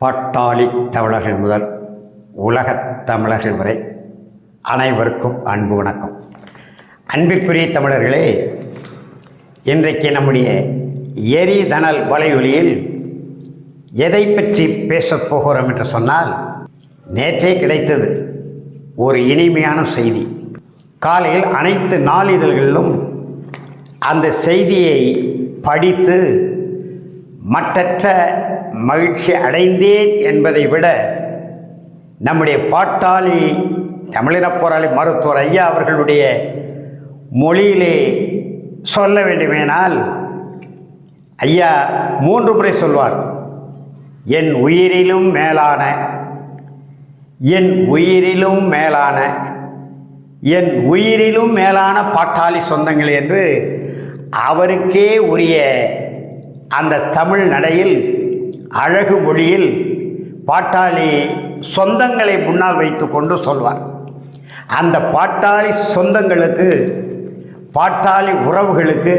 பாட்டாளி தமிழர்கள் முதல் உலகத் தமிழர்கள் வரை அனைவருக்கும் அன்பு வணக்கம். அன்பிற்குரிய தமிழர்களே இன்றைக்கு நம்முடைய எரிதனல் வலையொலியில் எதை பற்றி பேசப் போகிறோம் என்று சொன்னால் நேற்றே கிடைத்தது ஒரு இனிமையான செய்தி. காலையில் அனைத்து நாளிதழ்களிலும் அந்த செய்தியை படித்து மற்றற்ற மகிழ்ச்சி அடைந்தேன் என்பதை விட நம்முடைய பாட்டாளி தமிழினப் போராளி மருத்துவர் ஐயா அவர்களுடைய மொழியிலே சொல்ல வேண்டுமேனால் ஐயா மூன்று முறை சொல்வார். என் உயிரிலும் மேலான என் உயிரிலும் மேலான என் உயிரிலும் மேலான பாட்டாளி சொந்தங்கள் என்று அவருக்கே உரிய அந்த தமிழ் நடையில் அழகு மொழியில் பாட்டாளி சொந்தங்களை முன்னால் வைத்துக்கொண்டு சொல்வார். அந்த பாட்டாளி சொந்தங்களுக்கு பாட்டாளி உறவுகளுக்கு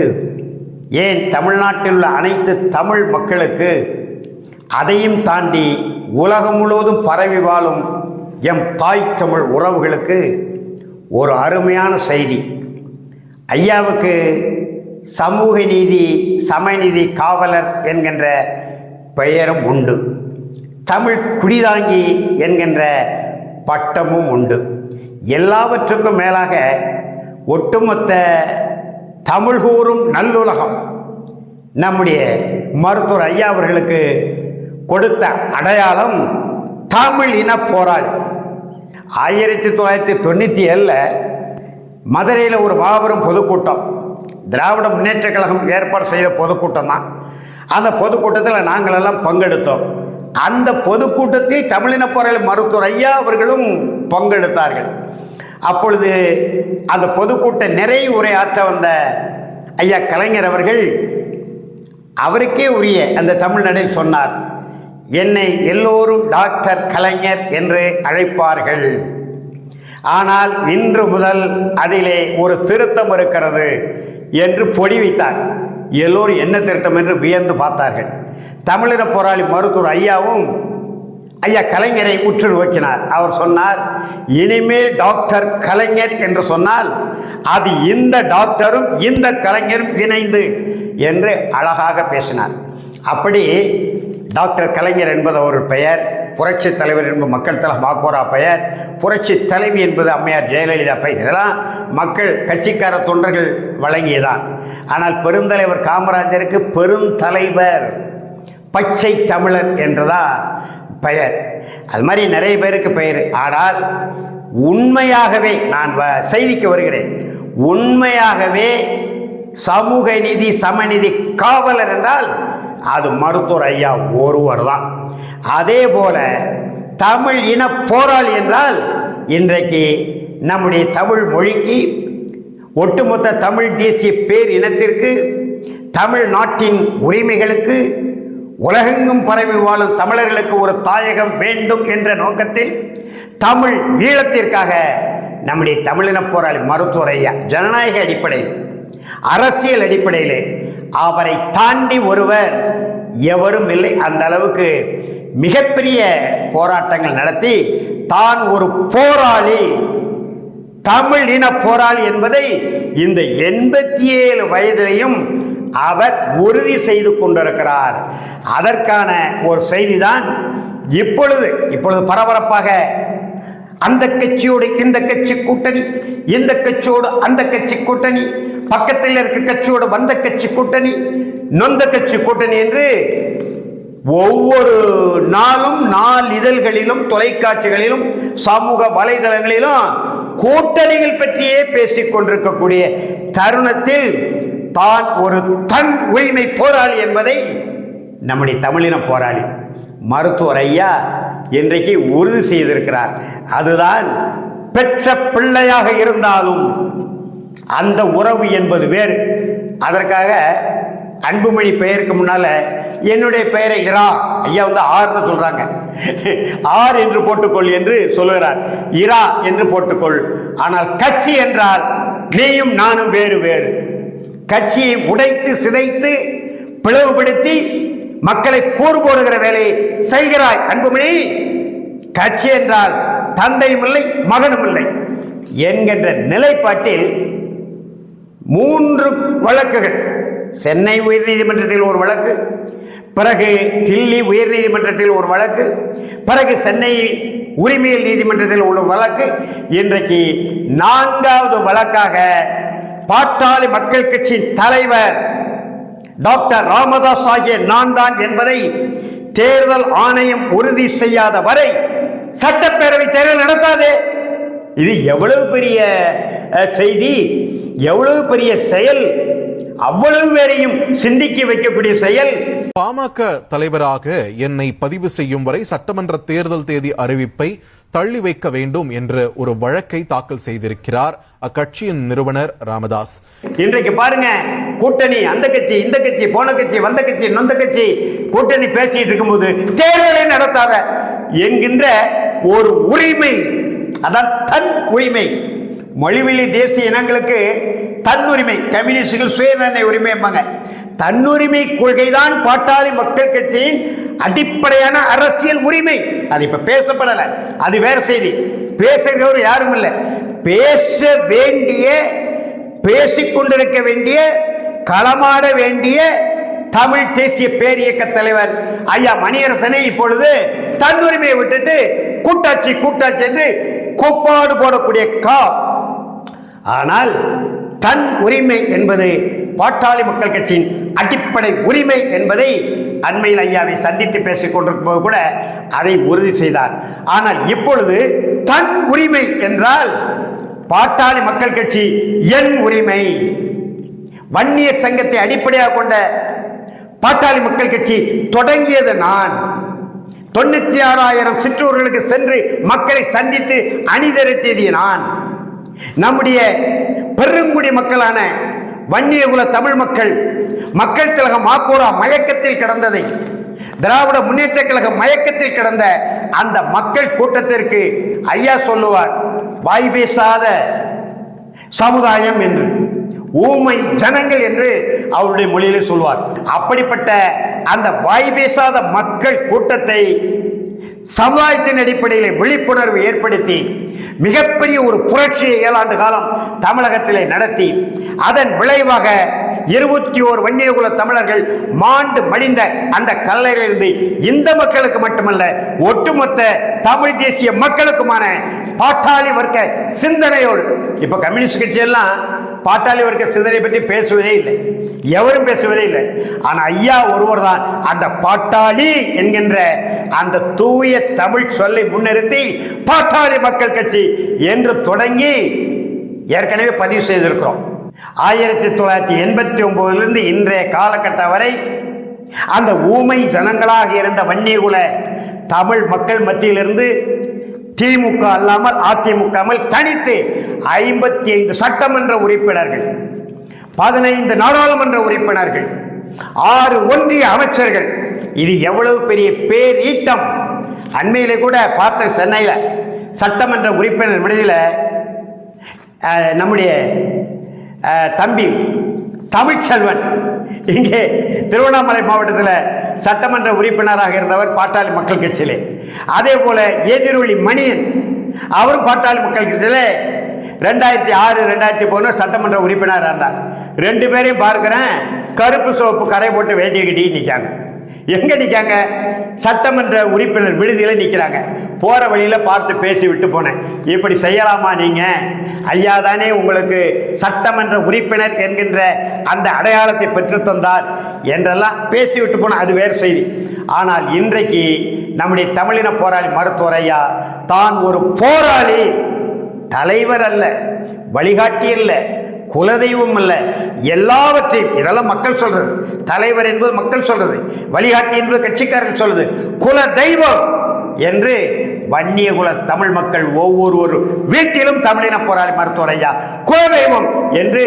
ஏன் தமிழ்நாட்டில் உள்ள அனைத்து தமிழ் மக்களுக்கு அதையும் தாண்டி உலகம் முழுவதும் பரவி வாழும் எம் தாய் தமிழ் உறவுகளுக்கு ஒரு அருமையான செய்தி. ஐயாவுக்கு சமூக நீதி சமநீதி காவலர் என்கின்ற பெயரும் உண்டு. தமிழ் குடிதாங்கி என்கின்ற பட்டமும் உண்டு. எல்லாவற்றுக்கும் மேலாக ஒட்டுமொத்த தமிழ் கூறும் நல்லுலகம் நம்முடைய மருத்துவர் ஐயா அவர்களுக்கு கொடுத்த அடையாளம் தமிழ் இன போராளி. ஆயிரத்தி தொள்ளாயிரத்தி தொண்ணூற்றி ஏழில் மதுரையில் ஒரு மாபெரும் பொதுக்கூட்டம். திராவிட முன்னேற்ற கழகம் ஏற்பாடு செய்த பொதுக்கூட்டம் தான். அந்த பொதுக்கூட்டத்தில் நாங்களெல்லாம் பங்கெடுத்தோம். அந்த பொதுக்கூட்டத்தில் தமிழின போராளி மருத்துவர் ஐயா அவர்களும் பங்கெடுத்தார்கள். அப்பொழுது அந்த பொதுக்கூட்ட நிறை உரையாற்ற வந்த ஐயா கலைஞர் அவர்கள் அவருக்கே உரிய அந்த தமிழ்நடை சொன்னார் என்னை எல்லோரும் டாக்டர் கலைஞர் என்று அழைப்பார்கள். ஆனால் இன்று முதல் அதிலே ஒரு திருத்தம் இருக்கிறது என்று பொடி வைத்தார். எல்லோரும் என்ன திருத்தம் என்று வியந்து பார்த்தார்கள். தமிழின போராளி மருத்துவர் ஐயாவும் ஐயா கலைஞரை உற்று நோக்கினார். அவர் சொன்னார் இனிமேல் டாக்டர் கலைஞர் என்று சொன்னால் அது இந்த டாக்டரும் இந்த கலைஞரும் இணைந்து என்று அழகாக பேசினார். அப்படி டாக்டர் கலைஞர் என்பது ஒரு பெயர் புரட்சி தலைவர் என்பது மக்கள் தலை மாக்கோரா பெயர் புரட்சி தலைவி என்பது அம்மையார் ஜெயலலிதா பெயர். இதெல்லாம் மக்கள் கட்சிக்கார தொண்டர்கள் வழங்கியதான் ஆனால் பெருந்தலைவர் காமராஜருக்கு பெருந்தலைவர் பச்சை தமிழர் என்றுதான் பெயர். அது மாதிரி நிறைய பேருக்கு பெயர். ஆனால் உண்மையாகவே நான் வ- செய்திக்கு வருகிறேன். உண்மையாகவே சமூக நீதி சமநீதி காவலர் என்றால் அது மருத்துவர் ஐயா ஒருவர் தான். அதே போல தமிழ் இன போராளி என்றால் இன்றைக்கு நம்முடைய தமிழ் மொழிக்கு ஒட்டுமொத்த தமிழ் தேசிய பேர் இனத்திற்கு தமிழ்நாட்டின் உரிமைகளுக்கு உலகெங்கும் பரவி வாழும் தமிழர்களுக்கு ஒரு தாயகம் வேண்டும் என்ற நோக்கத்தில் தமிழ் ஈழத்திற்காக நம்முடைய தமிழின போராளி மருத்துவர் ஐயா ஜனநாயக அடிப்படையில் அரசியல் அடிப்படையிலே அவரை தாண்டி ஒருவர் எவரும் இல்லை. அந்த அளவுக்கு மிகப்பெரிய போராட்டங்கள் நடத்தி தான் ஒரு போராளி தமிழ் இன போராளி என்பதை இந்த எண்பத்தி ஏழு வயதிலையும் அவர் உறுதி செய்து கொண்டிருக்கிறார். அதற்கான ஒரு செய்திதான் இப்பொழுது இப்பொழுது பரபரப்பாக அந்த கட்சியோடு இந்த கட்சி கூட்டணி இந்த கட்சியோடு அந்த கட்சி கூட்டணி பக்கத்தில் இருக்க கட்சியோட வந்த கட்சி கூட்டணி நொந்த கட்சி கூட்டணி என்று ஒவ்வொரு நாளும் நாள் இதழ்களிலும் தொலைக்காட்சிகளிலும் சமூக வலைதளங்களிலும் கூட்டணிகள் பற்றியே பேசிக் கொண்டிருக்கக்கூடிய தருணத்தில் தான் ஒரு தன் உரிமை போராளி என்பதை நம்முடைய தமிழின போராளி மருத்துவர் ஐயா இன்றைக்கு உறுதி செய்திருக்கிறார். அதுதான் பெற்ற பிள்ளையாக இருந்தாலும் அந்த உறவு என்பது வேறு. அதற்காக அன்புமணி பெயருக்கு முன்னால என்னுடைய பெயரை இரா. ஐயா வந்து ஆறுன்னு சொல்றாங்க. ஆர் என்று போட்டுக்கொள் என்று சொல்லுகிறார். இரா என்று போட்டுக்கொள். ஆனால் கட்சி என்றால் நீயும் நானும் வேறு வேறு. கட்சியை உடைத்து சிதைத்து பிளவுபடுத்தி மக்களை கூறு போடுகிற வேலையை செய்கிறாய் அன்புமணி. கட்சி என்றால் தந்தையும் இல்லை மகனும் இல்லை. என்கின்ற நிலைப்பாட்டில் மூன்று வழக்குகள். சென்னை உயர்நீதிமன்றத்தில் ஒரு வழக்கு பிறகு தில்லி உயர்நீதிமன்றத்தில் ஒரு வழக்கு பிறகு சென்னை உரிமையல் நீதிமன்றத்தில் உள்ள வழக்கு. இன்றைக்கு நான்காவது வழக்காக பாட்டாளி மக்கள் கட்சி தலைவர் டாக்டர் ராமதாஸ் ஆகிய நான் தான் என்பதை தேர்தல் ஆணையம் உறுதி செய்யாத வரை சட்டப்பேரவை தேர்தல் நடத்தாதே. இது எவ்வளவு பெரிய செய்தி? எவ்வளவு பெரிய செயல் அவ்வளவு பேரையும் சிந்திக்க வைக்கக்கூடிய செயல்? பாமக தலைவராக என்னை பதிவு செய்யும் வரை சட்டமன்ற தேர்தல் தேதி அறிவிப்பை தள்ளி வைக்க வேண்டும் என்ற ஒரு வழக்கை தாக்கல் செய்திருக்கிறார் அக்கட்சியின் நிறுவனர் ராமதாஸ். இன்றைக்கு பாருங்க கூட்டணி அந்த கட்சி இந்த கட்சி போன கட்சி வந்த கட்சி நொந்த கட்சி கூட்டணி பேசிட்டு இருக்கும்போது தேர்தலை நடத்தாத என்கின்ற ஒரு உரிமை அதான் தன் உரிமை. மொழிவெளி தேசிய இனங்களுக்கு தன்னுரிமை கம்யூனிஸ்டுகள் சுயநிர்ணய உரிமைம்பாங்க தன்னுரிமை கொள்கைதான் பாட்டாளி மக்கள் கட்சியின் அடிப்படையான அரசியல் உரிமை. அது இப்ப பேசப்படலை. அது வேற செய்தி. பேசுகிறவர் யாரும் இல்லை. பேச வேண்டிய பேசிக்கொண்டிருக்க வேண்டிய களமாட வேண்டிய தமிழ் தேசிய பேரியக்க தலைவர் ஐயா மணியரசனை இப்பொழுது தன்னுரிமையை விட்டுட்டு கூட்டாட்சி கூட்டாட்சி என்று கோப்பாடு போடக்கூடிய கா ஆனால் தன் உரிமை என்பது பாட்டாளி மக்கள் கட்சியின் அடிப்படை உரிமை என்பதை அண்மையில் ஐயாவை சந்தித்து பேசிக் கொண்டிருக்கும்போது கூட அதை உறுதி செய்தார். ஆனால் இப்பொழுது தன் உரிமை என்றால் பாட்டாளி மக்கள் கட்சி என் உரிமை. வன்னியர் சங்கத்தை அடிப்படையாக கொண்ட பாட்டாளி மக்கள் கட்சி தொடங்கியது நான். தொண்ணூற்றி ஆறாயிரம் சிற்றூர்களுக்கு சென்று மக்களை சந்தித்து அணிதிரட்டியது நான். நம்முடைய பெருங்குடி மக்களான வன்னியகுல தமிழ் மக்கள் மக்கள் திலக மாக்கோரா மயக்கத்தில் கிடந்ததை திராவிட முன்னேற்ற கழகம் மயக்கத்தில் கிடந்த அந்த மக்கள் கூட்டத்திற்கு ஐயா சொல்லுவார் வாய் பேசாத சமுதாயம் என்று ஊமை ஜனங்கள் என்று அவருடைய மொழியிலே சொல்வார். அப்படிப்பட்ட அந்த வாய் பேசாத மக்கள் கூட்டத்தை சமுதாயத்தின் அடிப்படையில் விழிப்புணர்வு ஏற்படுத்தி மிகப்பெரிய ஒரு புரட்சியை ஏழாண்டு காலம் தமிழகத்திலே நடத்தி அதன் விளைவாக இருபத்தி ஓர் வன்னியகுல தமிழர்கள் மாண்டு மடிந்த அந்த கல்லறையிலிருந்து இந்த மக்களுக்கு மட்டுமல்ல ஒட்டுமொத்த தமிழ் தேசிய மக்களுக்குமான பாட்டாளி வர்க்க சிந்தனையோடு இப்போ கம்யூனிஸ்ட் கட்சியெல்லாம் பாட்டாளி வர்க்க சிந்தனை பற்றி பேசுவதே இல்லை. எவரும் பேசுவதே இல்லை. ஆனால் ஐயா ஒருவர் தான் அந்த பாட்டாளி என்கின்ற அந்த தூய தமிழ் சொல்லை முன்னிறுத்தி பாட்டாளி மக்கள் கட்சி என்று தொடங்கி ஏற்கனவே பதிவு செய்திருக்கிறோம். ஆயிரத்தி தொள்ளாயிரத்தி எண்பத்தி ஒன்பதுலேருந்து இன்றைய காலகட்டம் வரை அந்த ஊமை ஜனங்களாக இருந்த வன்னியகுல தமிழ் மக்கள் மத்தியிலிருந்து திமுக அல்லாமல் அதிமுக தனித்து ஐம்பத்தி ஐந்து சட்டமன்ற உறுப்பினர்கள் பதினைந்து நாடாளுமன்ற உறுப்பினர்கள் ஆறு ஒன்றிய அமைச்சர்கள். இது எவ்வளவு பெரிய பேரீட்டம்? அண்மையில கூட பார்த்த சென்னையில் சட்டமன்ற உறுப்பினர் விடுதியில் நம்முடைய தம்பி தமிழ்ச்செல்வன். இங்கே திருவண்ணாமலை மாவட்டத்தில் சட்டமன்ற உறுப்பினராக இருந்தவர் பாட்டாளி மக்கள் கட்சியிலே. அதே போல எதிரொலி மணியன் அவரும் பாட்டாளி மக்கள் கட்சியிலே ரெண்டாயிரத்தி ஆறு ரெண்டாயிரத்தி பதினொன்று சட்டமன்ற உறுப்பினராக இருந்தார். ரெண்டு பேரையும் பார்க்குறேன் கருப்பு சோப்பு கரை போட்டு வேட்டியை கட்டி நிற்காங்க எங்க நிற்காங்க சட்டமன்ற உறுப்பினர் விடுதியில் நிற்கிறாங்க போகிற வழியில் பார்த்து பேசி விட்டு போனேன். இப்படி செய்யலாமா நீங்கள் ஐயா தானே உங்களுக்கு சட்டமன்ற உறுப்பினர் என்கின்ற அந்த அடையாளத்தை பெற்று தந்தார் என்றெல்லாம் பேசி விட்டு போனேன் அது வேறு செய்தி. ஆனால் இன்றைக்கு நம்முடைய தமிழின போராளி மருத்துவர் ஐயா தான் ஒரு போராளி தலைவர் அல்ல வழிகாட்டி இல்லை குலதெய்வம் அல்ல. எல்லாவற்றையும் இதெல்லாம் மக்கள் சொல்றது. தலைவர் என்பது மக்கள் சொல்றது. வழிகாட்டி என்பது கட்சிக்காரர்கள் சொல்றது. குல தெய்வம் என்று வன்னிய குல தமிழ் மக்கள் ஒவ்வொரு வீட்டிலும் தமிழின போராளி மருத்துவர் ஐயா. குலதெய்வம் என்று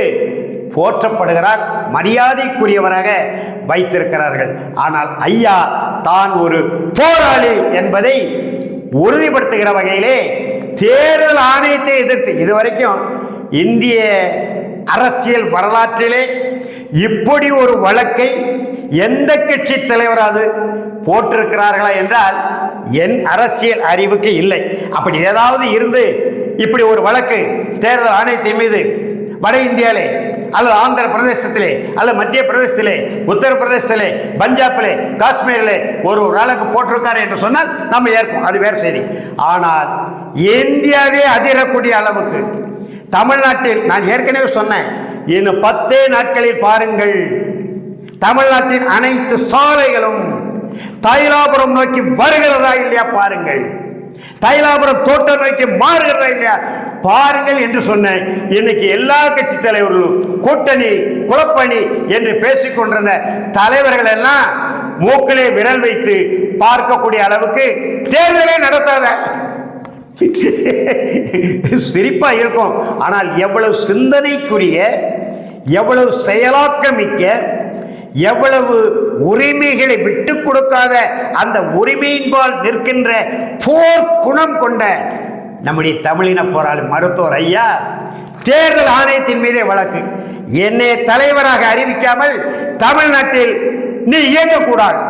போற்றப்படுகிறார் மரியாதைக்குரியவராக வைத்திருக்கிறார்கள். ஆனால் ஐயா தான் ஒரு போராளி என்பதை உறுதிப்படுத்துகிற வகையிலே தேர்தல் ஆணையத்தை எதிர்த்து இதுவரைக்கும் இந்திய அரசியல் வரலாற்றிலே இப்படி ஒரு வழக்கை எந்த கட்சி தலைவராது போட்டிருக்கிறார்களா என்றால் என் அரசியல் அறிவுக்கு இல்லை. அப்படி ஏதாவது இருந்து இப்படி ஒரு வழக்கு தேர்தல் ஆணையத்தின் மீது வட இந்தியாவிலே அல்லது ஆந்திர பிரதேசத்திலே அல்லது மத்திய பிரதேசத்திலே உத்தரப்பிரதேசத்திலே பஞ்சாபிலே காஷ்மீரிலே ஒரு ஒரு அளவுக்கு போட்டிருக்காரு என்று சொன்னால் நம்ம ஏற்போம் அது வேறு செய்தி. ஆனால் இந்தியாவே அதிரக்கூடிய அளவுக்கு தமிழ்நாட்டில் நான் ஏற்கனவே சொன்னேன் இன்னும் பத்தே நாட்களில் பாருங்கள் தமிழ்நாட்டின் அனைத்து சாலைகளும் தைலாபுரம் நோக்கி வருகிறதா இல்லையா பாருங்கள். தைலாபுரம் தோட்டம் நோக்கி மாறுகிறதா இல்லையா பாருங்கள் என்று சொன்னேன். இன்னைக்கு எல்லா கட்சி தலைவர்களும் கூட்டணி குழப்பணி என்று பேசிக்கொண்டிருந்த தலைவர்கள் எல்லாம் மூக்கிலே விரல் வைத்து பார்க்கக்கூடிய அளவுக்கு தேர்தலே நடத்தாத சிரிப்பா இருக்கும். ஆனால் எவ்வளவு சிந்தனைக்குரிய எவ்வளவு செயலாக்கமிக்க எவ்வளவு உரிமைகளை விட்டு கொடுக்காத அந்த உரிமையின்பால் நிற்கின்ற போர் குணம் கொண்ட நம்முடைய தமிழின போராளி மருத்துவர் ஐயா தேர்தல் ஆணையத்தின் மீதே வழக்கு. என்னை தலைவராக அறிவிக்காமல் தமிழ்நாட்டில் நீ இயங்கக்கூடாது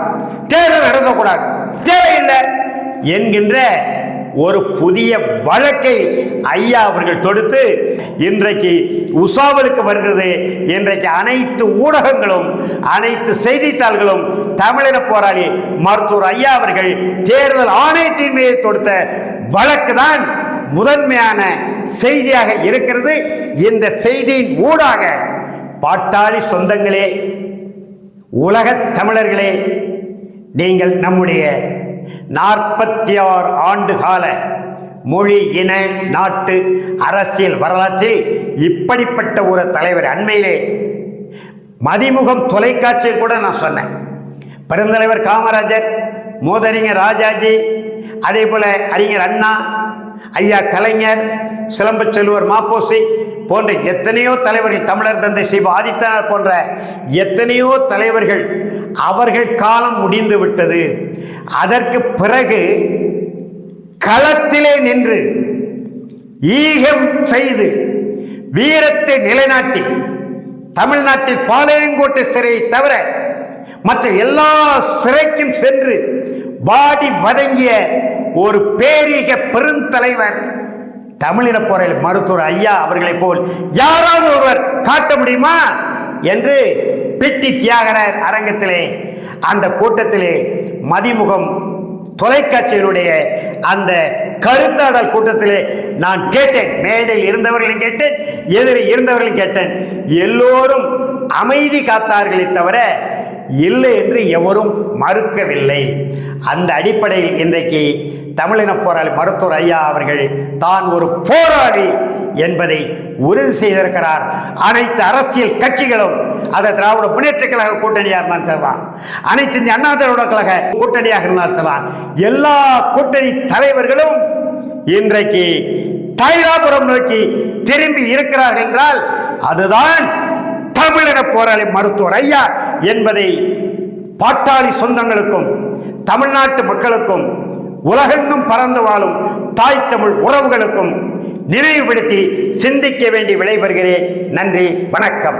தேர்தல் நடத்தக்கூடாது தேவையில்லை என்கின்ற ஒரு புதிய வழக்கை ஐயா அவர்கள் தொடுத்து இன்றைக்கு உசாவலுக்கு வருகிறது. இன்றைக்கு அனைத்து ஊடகங்களும் அனைத்து செய்தித்தாள்களும் தமிழின போராளி மருத்துவர் ஐயா அவர்கள் தேர்தல் ஆணையத்தின் மீது தொடுத்த வழக்கு தான் முதன்மையான செய்தியாக இருக்கிறது. இந்த செய்தியின் ஊடாக பாட்டாளி சொந்தங்களே உலகத் தமிழர்களே நீங்கள் நம்முடைய நாற்பத்தி ஆறு ஆண்டு கால மொழி இன நாட்டு அரசியல் வரலாற்றில் இப்படிப்பட்ட ஒரு தலைவர் அண்மையிலே மதிமுகம் தொலைக்காட்சியில் கூட நான் சொன்னேன். பெருந்தலைவர் காமராஜர் மோதறிஞர் ராஜாஜி அதே போல அறிஞர் அண்ணா ஐயா கலைஞர் சிலம்பச்செல்வர் மாப்போசி போன்ற எத்தனையோ தலைவர்கள் தமிழர் தந்தை சிவ ஆதித்தனார் போன்ற எத்தனையோ தலைவர்கள் அவர்கள் காலம் முடிந்து விட்டது. அதற்கு பிறகு களத்திலே நின்று ஈகம் செய்து வீரத்தை நிலைநாட்டி தமிழ்நாட்டில் பாளையங்கோட்டை சிறையை தவிர மற்ற எல்லா சிறைக்கும் சென்று வாடி வதங்கிய ஒரு பேரீக பெருந்தலைவர் தமிழின போரில் மருத்துவர் ஐயா அவர்களைப் போல் யாராவது ஒருவர் காட்ட முடியுமா? என்று பிட்டி தியாகரர் அரங்கத்திலே அந்த கூட்டத்திலே மதிமுகம் தொலைக்காட்சியினுடைய அந்த கருத்தாடல் கூட்டத்திலே நான் கேட்டேன். மேடையில் இருந்தவர்களையும் கேட்டேன் எதிரில் இருந்தவர்களையும் கேட்டேன். எல்லோரும் அமைதி காத்தார்களே தவிர இல்லை என்று எவரும் மறுக்கவில்லை. அந்த அடிப்படையில் இன்றைக்கு தமிழின போராளி மருத்துவர் ஐயா அவர்கள் தான் ஒரு போராளி என்பதை உறுதி செய்திருக்கிறார். அனைத்து அரசியல் கட்சிகளும் அதை திராவிட முன்னேற்ற கழக கூட்டணியாக இருந்தாலும் சரிதான் அனைத்து இந்திய அண்ணா திராவிட கழக கூட்டணியாக இருந்தாலும் சரிதான் எல்லா கூட்டணி தலைவர்களும் இன்றைக்கு தைராபுரம் நோக்கி திரும்பி இருக்கிறார்கள் என்றால் அதுதான் தமிழக போராளி மருத்துவர் ஐயா என்பதை பாட்டாளி சொந்தங்களுக்கும் தமிழ்நாட்டு மக்களுக்கும் உலகெங்கும் பறந்து வாழும் தாய் தமிழ் உறவுகளுக்கும் நினைவுபடுத்தி சிந்திக்க வேண்டி விடைபெறுகிறேன். நன்றி வணக்கம்.